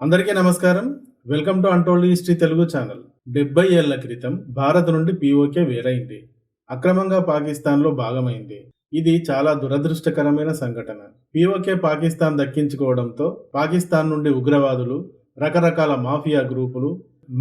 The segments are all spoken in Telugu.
అందరికీ నమస్కారం. Welcome to untold history Telugu channel. డెబ్బై ఏళ్ళ క్రితం భారత్ నుండి పీఓకే వేరైంది. అక్రమంగా పాకిస్తాన్లో భాగమైంది. ఇది చాలా దురదృష్టకరమైన సంఘటన. పీఓకే పాకిస్తాన్ దక్కించుకోవడంతో పాకిస్తాన్ నుండి ఉగ్రవాదులు రకరకాల మాఫియా గ్రూపులు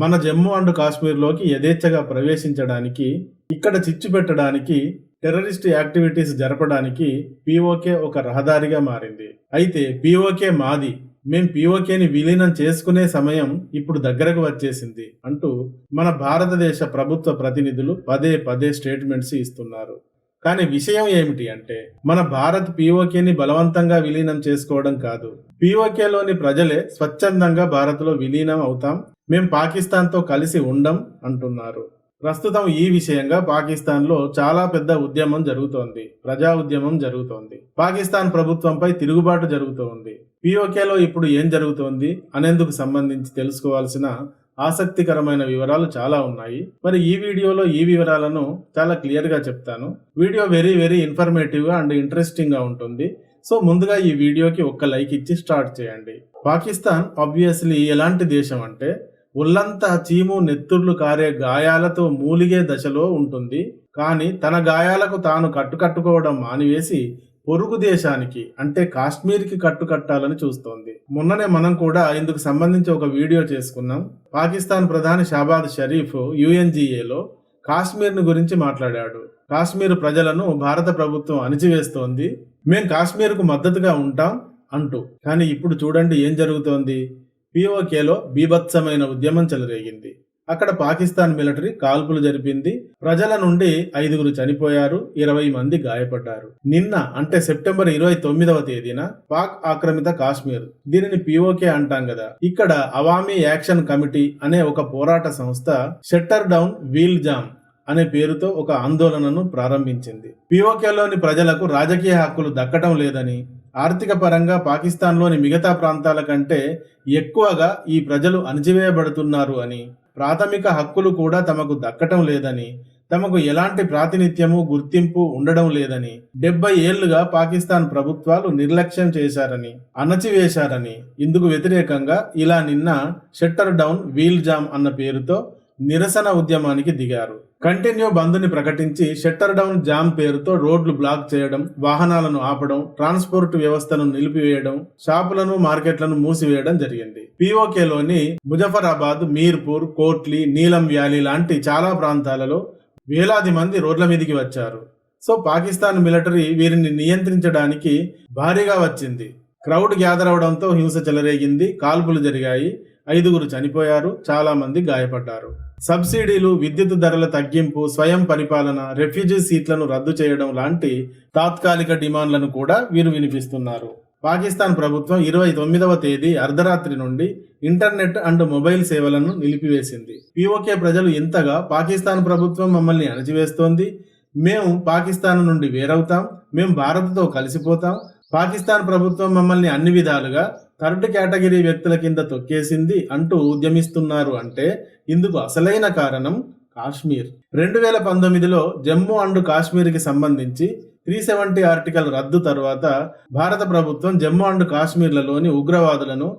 మన జమ్మూ అండ్ కాశ్మీర్లోకి యథేచ్ఛగా ప్రవేశించడానికి ఇక్కడ చిచ్చు పెట్టడానికి టెర్రరిస్ట్ యాక్టివిటీస్ జరపడానికి పీఓకే ఒక రహదారిగా మారింది. అయితే పీఓకే మాది మేం పీఓకేని విలీనం చేసుకునే సమయం ఇప్పుడు దగ్గరకు వచ్చేసింది అంటూ మన భారతదేశ ప్రభుత్వ ప్రతినిధులు పదే పదే స్టేట్మెంట్స్ ఇస్తున్నారు. కానీ విషయం ఏమిటి అంటే మన భారత్ పీఓకేని బలవంతంగా విలీనం చేసుకోవడం కాదు. పీఓకేలోని ప్రజలే స్వచ్ఛందంగా భారత్లో విలీనం అవుతాం మేం పాకిస్తాన్తో కలిసి ఉండం అంటున్నారు. ప్రస్తుతం ఈ విషయంగా పాకిస్తాన్లో చాలా పెద్ద ఉద్యమం జరుగుతోంది. ప్రజా ఉద్యమం జరుగుతోంది. పాకిస్తాన్ ప్రభుత్వంపై తిరుగుబాటు జరుగుతోంది. పీఓకేలో ఇప్పుడు ఏం జరుగుతోంది అనేందుకు సంబంధించి తెలుసుకోవాల్సిన ఆసక్తికరమైన వివరాలు చాలా ఉన్నాయి. మరి ఈ వీడియోలో ఈ వివరాలను చాలా క్లియర్గా చెప్తాను. వీడియో వెరీ వెరీ ఇన్ఫర్మేటివ్గా అండ్ ఇంట్రెస్టింగ్గా ఉంటుంది. సో ముందుగా ఈ వీడియోకి ఒక్క లైక్ ఇచ్చి స్టార్ట్ చేయండి. పాకిస్తాన్ ఆబ్వియస్లీ ఎలాంటి దేశం అంటే ఒళ్ళంతా చీము నెత్తుర్లు కారే గాయాలతో మూలిగే దశలో ఉంటుంది. కానీ తన గాయాలకు తాను కట్టుకట్టుకోవడం మానివేసి పొరుగు దేశానికి అంటే కాశ్మీర్కి కట్టుకట్టాలని చూస్తోంది. మొన్ననే మనం కూడా ఇందుకు సంబంధించి ఒక వీడియో చేసుకున్నాం. పాకిస్తాన్ ప్రధాని షాబాద్ షరీఫ్ యుఎన్జిఏలో కాశ్మీర్ను గురించి మాట్లాడాడు. కాశ్మీర్ ప్రజలను భారత ప్రభుత్వం అణిచివేస్తోంది. మేం కాశ్మీర్కు మద్దతుగా ఉంటాం అంటూ. కానీ ఇప్పుడు చూడండి ఏం జరుగుతోంది. పిఓకేలో బీభత్సమైన ఉద్యమం చెలరేగింది. అక్కడ పాకిస్తాన్ మిలిటరీ కాల్పులు జరిపింది. ప్రజల నుండి ఐదుగురు చనిపోయారు ఇరవై మంది గాయపడ్డారు. నిన్న అంటే సెప్టెంబర్ ఇరవై తొమ్మిదవ తేదీన పాక్ ఆక్రమిత కాశ్మీర్. దీనిని పిఓకే అంటాం కదా ఇక్కడ అవామీ యాక్షన్ కమిటీ అనే ఒక పోరాట సంస్థ షట్టర్ డౌన్ వీల్ జామ్ అనే పేరుతో ఒక ఆందోళనను ప్రారంభించింది. పిఓకేలోని ప్రజలకు రాజకీయ హక్కులు దక్కటం లేదని ఆర్థిక పరంగా పాకిస్తాన్లోని మిగతా ప్రాంతాల కంటే ఎక్కువగా ఈ ప్రజలు అణిచివేయబడుతున్నారు అని ప్రాథమిక హక్కులు కూడా తమకు దక్కటం లేదని తమకు ఎలాంటి ప్రాతినిధ్యము గుర్తింపు ఉండడం లేదని డెబ్బై ఏళ్ళుగా పాకిస్తాన్ ప్రభుత్వాలు నిర్లక్ష్యం చేశారని అణచివేశారని ఇందుకు వ్యతిరేకంగా ఇలా నిన్న షట్టర్ డౌన్ వీల్ జామ్ అన్న పేరుతో నిరసన ఉద్యమానికి దిగారు. కంటిన్యూ బంద్ని ప్రకటించి షట్టర్ డౌన్ జామ్ పేరుతో రోడ్లు బ్లాక్ చేయడం వాహనాలను ఆపడం ట్రాన్స్పోర్ట్ వ్యవస్థను నిలిపివేయడం షాపులను మార్కెట్లను మూసివేయడం జరిగింది. పిఓకేలోని ముజఫరాబాద్ మీర్పూర్ కోట్లీ నీలం వ్యాలీ లాంటి చాలా ప్రాంతాలలో వేలాది మంది రోడ్ల మీదికి వచ్చారు. సో పాకిస్తాన్ మిలిటరీ వీరిని నియంత్రించడానికి భారీగా వచ్చింది. క్రౌడ్ గ్యాదర్ అవడంతో హింస చెలరేగింది కాల్పులు జరిగాయి ఐదుగురు చనిపోయారు చాలా మంది గాయపడ్డారు. సబ్సిడీలు విద్యుత్ ధరల తగ్గింపు స్వయం పరిపాలన రెఫ్యూజీ సీట్లను రద్దు చేయడం లాంటి తాత్కాలిక డిమాండ్లను కూడా వీరు వినిపిస్తున్నారు. పాకిస్తాన్ ప్రభుత్వం ఇరవై తొమ్మిదవ తేదీ అర్ధరాత్రి నుండి ఇంటర్నెట్ అండ్ మొబైల్ సేవలను నిలిపివేసింది. పిఓకే ప్రజలు ఇంతగా పాకిస్తాన్ ప్రభుత్వం మమ్మల్ని అణచివేస్తోంది. మేము పాకిస్తాన్ నుండి వేరవుతాం. మేము భారత్తో కలిసిపోతాం. పాకిస్తాన్ ప్రభుత్వం మమ్మల్ని అన్ని విధాలుగా థర్డ్ కేటగిరీ వ్యక్తుల కింద తొక్కేసింది అంటూ ఉద్యమిస్తున్నారు అంటే ఇందుకు అసలైన కారణం కాశ్మీర్. రెండు వేల పంతొమ్మిదిలో జమ్మూ అండ్ కాశ్మీర్కి సంబంధించి త్రీ సెవెంటీ ఆర్టికల్ రద్దు తర్వాత భారత ప్రభుత్వం జమ్మూ అండ్ కాశ్మీర్లలోని ఉగ్రవాదులను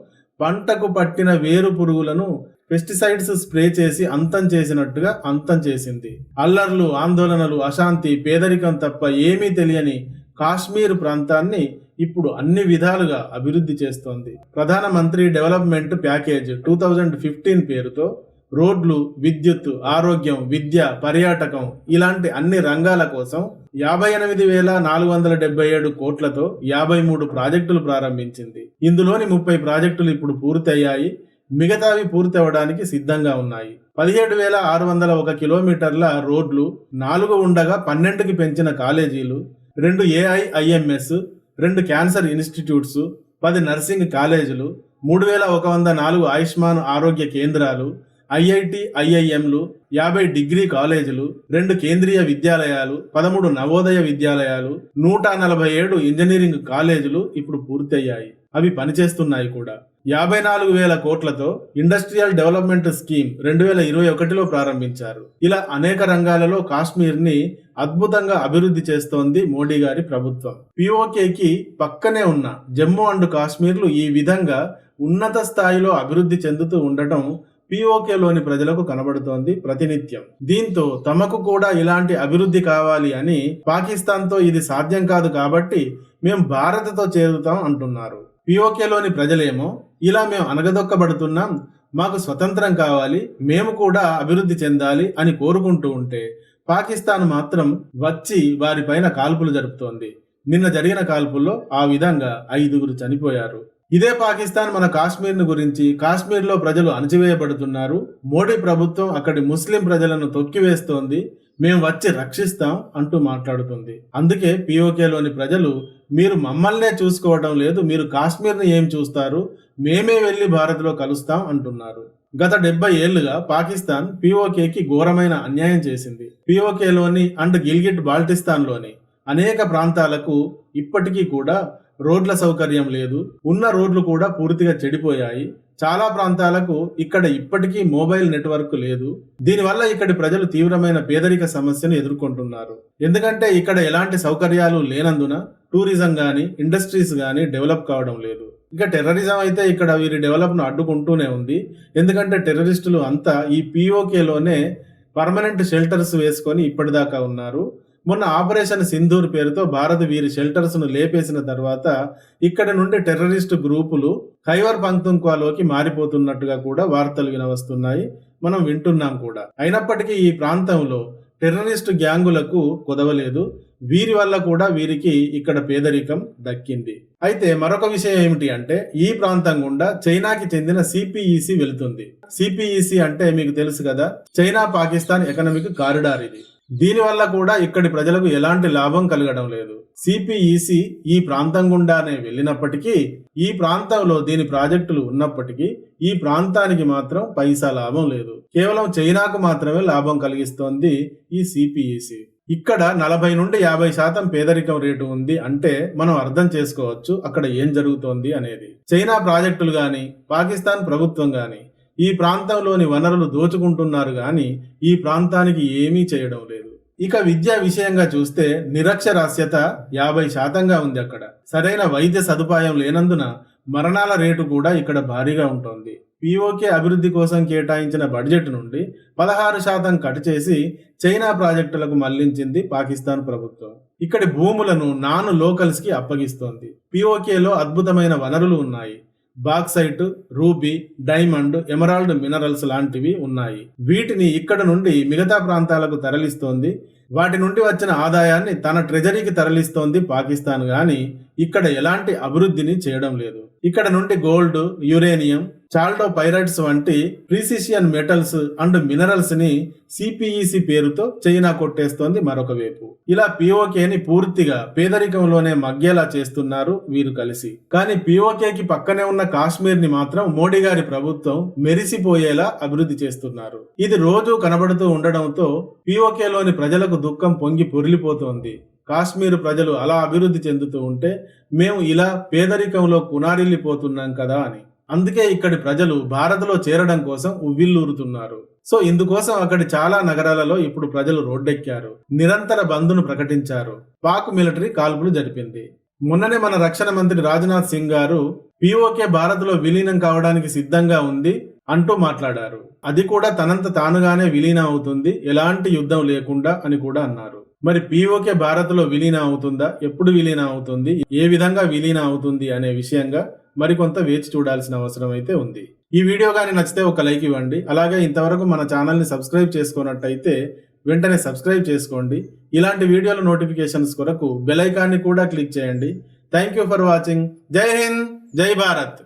పంటకు పట్టిన వేరు పురుగులను పెస్టిసైడ్స్ స్ప్రే చేసి అంతం చేసినట్టుగా అంతం చేసింది. అల్లర్లు ఆందోళనలు అశాంతి పేదరికం తప్ప ఏమీ తెలియని కాశ్మీర్ ప్రాంతాన్ని ఇప్పుడు అన్ని విధాలుగా అభివృద్ధి చేస్తోంది. ప్రధానమంత్రి development package two thousand fifteen పేరుతో రోడ్లు విద్యుత్ ఆరోగ్యం విద్య పర్యాటకం ఇలాంటి అన్ని రంగాల కోసం యాభై ఎనిమిది వేల నాలుగు వందల డెబ్బై ఏడు కోట్లతో యాభై మూడు ప్రాజెక్టులు ప్రారంభించింది. ఇందులోని ముప్పై ప్రాజెక్టులు ఇప్పుడు పూర్తయ్యాయి. మిగతావి పూర్తి అవ్వడానికి సిద్ధంగా ఉన్నాయి. పదిహేడు వేల ఆరు వందల ఒక కిలోమీటర్ల రోడ్లు నాలుగు ఉండగా పన్నెండుకి పెంచిన కాలేజీలు రెండు ఏఐఐఎంఎస్ రెండు క్యాన్సర్ ఇన్స్టిట్యూట్స్ పది నర్సింగ్ కాలేజీలు మూడు వేల ఒక వంద నాలుగు ఆయుష్మాన్ ఆరోగ్య కేంద్రాలు ఐఐటి ఐఐఎంలు యాభై డిగ్రీ కాలేజీలు రెండు కేంద్రీయ విద్యాలయాలు పదమూడు నవోదయ విద్యాలయాలు నూట నలభై ఏడు ఇంజనీరింగ్ కాలేజీలు ఇప్పుడు పూర్తయ్యాయి. అవి పనిచేస్తున్నాయి కూడా. యాభై నాలుగు వేల కోట్లతో ఇండస్ట్రియల్ డెవలప్మెంట్ స్కీమ్ రెండు వేల ఇరవై ఒకటిలో ప్రారంభించారు. ఇలా అనేక రంగాలలో కాశ్మీర్ని అద్భుతంగా అభివృద్ధి చేస్తోంది మోడీ గారి ప్రభుత్వం. పిఓకేకి పక్కనే ఉన్న జమ్మూ అండ్ కాశ్మీర్లు ఈ విధంగా ఉన్నత స్థాయిలో అభివృద్ధి చెందుతూ ఉండటం పిఓకేలోని ప్రజలకు కనబడుతోంది ప్రతినిత్యం. దీంతో తమకు కూడా ఇలాంటి అభివృద్ధి కావాలి అని పాకిస్తాన్తో ఇది సాధ్యం కాదు కాబట్టి మేము భారత్తో చేరుతాం అంటున్నారు. పిఓకేలోని ప్రజలేమో ఇలా మేము అనగదొక్కబడుతున్నాం మాకు స్వతంత్రం కావాలి మేము కూడా అభివృద్ధి చెందాలి అని కోరుకుంటూ ఉంటే పాకిస్తాన్ మాత్రం వచ్చి వారిపైన కాల్పులు జరుపుతోంది. నిన్న జరిగిన కాల్పుల్లో ఆ విధంగా ఐదుగురు చనిపోయారు. ఇదే పాకిస్తాన్ మన కాశ్మీర్ను గురించి. కాశ్మీర్లో ప్రజలు అణచివేయబడుతున్నారు. మోడీ ప్రభుత్వం అక్కడి ముస్లిం ప్రజలను తొక్కివేస్తోంది. మేము వచ్చి రక్షిస్తాం అంటూ మాట్లాడుతుంది. అందుకే పిఓకేలోని ప్రజలు మీరు మమ్మల్నే చూసుకోవడం లేదు మీరు కాశ్మీర్ని ఏం చూస్తారు? మేమే వెళ్ళి భారత్లో కలుస్తాం అంటున్నారు. గత డెబ్బై ఏళ్ళుగా పాకిస్తాన్ పిఓకేకి ఘోరమైన అన్యాయం చేసింది. పిఓకేలోని అండ్ గిల్గిట్ బాల్టిస్తాన్లోని అనేక ప్రాంతాలకు ఇప్పటికీ కూడా రోడ్ల సౌకర్యం లేదు. ఉన్న రోడ్లు కూడా పూర్తిగా చెడిపోయాయి. చాలా ప్రాంతాలకు ఇక్కడ ఇప్పటికీ మొబైల్ నెట్వర్క్ లేదు. దీనివల్ల ఇక్కడి ప్రజలు తీవ్రమైన పేదరిక సమస్యను ఎదుర్కొంటున్నారు. ఎందుకంటే ఇక్కడ ఎలాంటి సౌకర్యాలు లేనందున టూరిజం గాని ఇండస్ట్రీస్ గాని డెవలప్ కావడం లేదు. ఇక టెర్రరిజం అయితే ఇక్కడ వీరి డెవలప్ను అడ్డుకుంటూనే ఉంది. ఎందుకంటే టెర్రరిస్టులు అంతా ఈ పిఓకేలోనే పర్మనెంట్ షెల్టర్స్ వేసుకొని ఇప్పటిదాకా ఉన్నారు. మొన్న ఆపరేషన్ సింధూర్ పేరుతో భారత్ వీరి షెల్టర్స్ను లేపేసిన తర్వాత ఇక్కడ నుండి టెర్రరిస్టు గ్రూపులు ఖైవర్ పంక్తుంక్వాలోకి మారిపోతున్నట్టుగా కూడా వార్తలు వినవస్తున్నాయి. మనం వింటున్నాం కూడా. అయినప్పటికీ ఈ ప్రాంతంలో టెర్రరిస్టు గ్యాంగులకు కుదవలేదు. వీరి వల్ల కూడా వీరికి ఇక్కడ పేదరికం దక్కింది. అయితే మరొక విషయం ఏమిటి అంటే ఈ ప్రాంతం గుండా చైనాకి చెందిన సిపిఈసి వెళుతుంది. సిపిఈసి అంటే మీకు తెలుసు కదా? చైనా పాకిస్తాన్ ఎకనామిక్ కారిడార్ ఇది. దీనివల్ల కూడా ఇక్కడి ప్రజలకు ఎలాంటి లాభం కలగడం లేదు. సిపిఈసి ఈ ప్రాంతం గుండానే వెళ్ళినప్పటికీ ఈ ప్రాంతంలో దీని ప్రాజెక్టులు ఉన్నప్పటికీ ఈ ప్రాంతానికి మాత్రం పైసా లాభం లేదు. కేవలం చైనాకు మాత్రమే లాభం కలిగిస్తోంది ఈ సిపిఈసి. ఇక్కడ నలభై నుండి యాభై శాతం పేదరికం రేటు ఉంది అంటే మనం అర్థం చేసుకోవచ్చు అక్కడ ఏం జరుగుతోంది అనేది. చైనా ప్రాజెక్టులు గాని పాకిస్తాన్ ప్రభుత్వం గాని ఈ ప్రాంతంలోని వనరులు దోచుకుంటున్నారు గాని ఈ ప్రాంతానికి ఏమీ చేయడం లేదు. ఇక విద్యా విషయంగా చూస్తే నిరక్షరాస్యత యాభై శాతంగా ఉంది అక్కడ. సరైన వైద్య సదుపాయం లేనందున మరణాల రేటు కూడా ఇక్కడ భారీగా ఉంటుంది. పిఓకే అభివృద్ధి కోసం కేటాయించిన బడ్జెట్ నుండి పదహారు శాతం కట్ చేసి చైనా ప్రాజెక్టులకు మళ్ళించింది పాకిస్తాన్ ప్రభుత్వం. ఇక్కడి భూములను నాన్ లోకల్స్కి అప్పగిస్తోంది పిఓకేలో అద్భుతమైన వనరులు ఉన్నాయి. Bauxite ruby diamond emerald minerals లాంటివి ఉన్నాయి. వీటిని ఇక్కడ నుండి మిగతా ప్రాంతాలకు తరలిస్తోంది. వాటి నుండి వచ్చిన ఆదాయాన్ని తన ట్రెజరీకి తరలిస్తోంది పాకిస్తాన్ కానీ ఇక్కడ ఎలాంటి అభివృద్ధిని చేయడం లేదు. ఇక్కడ నుండి గోల్డ్ యురేనియం చాల్డో పైరైట్స్ వంటి ప్రీసిషియన్ మెటల్స్ అండ్ మినరల్స్ని సిపిఈసి పేరుతో చైనా కొట్టేస్తోంది మరొక వైపు. ఇలా పిఓకేని పూర్తిగా పేదరికంలోనే మగ్గేలా చేస్తున్నారు వీరు కలిసి. కానీ పిఓకేకి పక్కనే ఉన్న కాశ్మీర్ని మాత్రం మోడీ గారి ప్రభుత్వం మెరిసిపోయేలా అభివృద్ధి చేస్తున్నారు. ఇది రోజు కనబడుతూ ఉండడంతో పిఓకేలోని ప్రజలకు దుఃఖం పొంగి పొరిలిపోతోంది. కాశ్మీరు ప్రజలు అలా అభివృద్ధి చెందుతూ ఉంటే మేము ఇలా పేదరికంలో కునారిల్లిపోతున్నాం కదా అని. అందుకే ఇక్కడి ప్రజలు భారత్లో చేరడం కోసం ఉవ్విల్లూరుతున్నారు సో ఇందుకోసం అక్కడి చాలా నగరాలలో ఇప్పుడు ప్రజలు రోడ్డెక్కారు. నిరంతర బంద్ను ప్రకటించారు. పాక్ మిలిటరీ కాల్పులు జరిపింది. మొన్ననే మన రక్షణ మంత్రి రాజ్నాథ్ సింగ్ గారు పిఓకే భారత్లో విలీనం కావడానికి సిద్ధంగా ఉంది. అంటూ మాట్లాడారు. అది కూడా తనంత తానుగానే విలీనం అవుతుంది. ఎలాంటి యుద్ధం లేకుండా అని కూడా అన్నారు. మరి పీఓకే భారత్లో విలీనం అవుతుందా? ఎప్పుడు విలీనం అవుతుంది? ఏ విధంగా విలీనం అవుతుంది అనే విషయంగా మరికొంత వేచి చూడాల్సిన అవసరం అయితే ఉంది. ఈ వీడియో కానీ నచ్చితే ఒక లైక్ ఇవ్వండి. అలాగే ఇంతవరకు మన ఛానల్ని సబ్స్క్రైబ్ చేసుకున్నట్టయితే వెంటనే సబ్స్క్రైబ్ చేసుకోండి. ఇలాంటి వీడియోల నోటిఫికేషన్స్ కొరకు బెల్ ఐకాన్ని కూడా క్లిక్ చేయండి. Thank you for watching. Jai Hind. Jai Bharat.